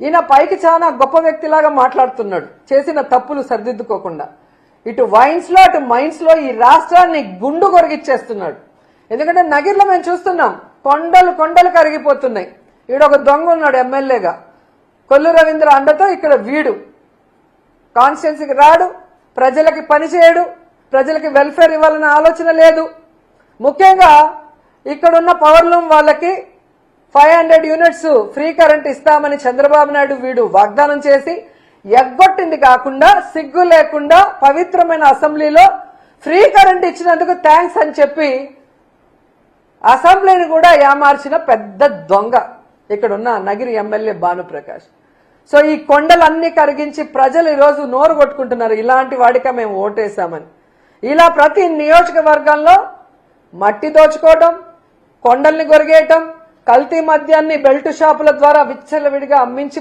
ఈయన పైకి చాలా గొప్ప వ్యక్తిలాగా మాట్లాడుతున్నాడు. చేసిన తప్పులు సరిదిద్దుకోకుండా. ఇటు వైన్స్లో అటు మైన్స్లో ఈ రాష్ట్రాన్ని గుండు కొరిగిచ్చేస్తున్నాడు. ఎందుకంటే నగిర్లో మేము చూస్తున్నాం కొండలు కొండలు కరిగిపోతున్నాయి. ఈడ ఒక దొంగ ఉన్నాడు ఎమ్మెల్యేగా. కొల్లు రవీంద్ర అండతో ఇక్కడ వీడు. కాన్స్టిట్యున్సీకి రాడు ప్రజలకి పనిచేయడు ప్రజలకి వెల్ఫేర్ ఇవ్వాలన్న ఆలోచన లేదు. ముఖ్యంగా ఇక్కడున్న పవర్లూమ్ వాళ్ళకి five hundred units free current ఇస్తామని చంద్రబాబు నాయుడు వీడు వాగ్దానం చేసి ఎగ్గొట్టింది కాకుండా సిగ్గు లేకుండా పవిత్రమైన అసెంబ్లీలో ఫ్రీ కరెంట్ ఇచ్చినందుకు థ్యాంక్స్ అని చెప్పి అసెంబ్లీని కూడా ఏమార్చిన పెద్ద దొంగ ఇక్కడున్న నగిరి ఎమ్మెల్యే భానుప్రకాష్. సో ఈ కొండలన్నీ కరిగించి ప్రజలు ఈరోజు నోరు కొట్టుకుంటున్నారు. ఇలాంటి వాడిక మేము ఓటేశామని. ఇలా ప్రతి నియోజకవర్గంలో మట్టి దోచుకోవటం కొండల్ని గొరిగేయటం కల్తీ మద్యాన్ని బెల్ట్ షాపుల ద్వారా విచ్చలవిడిగా అమ్మించి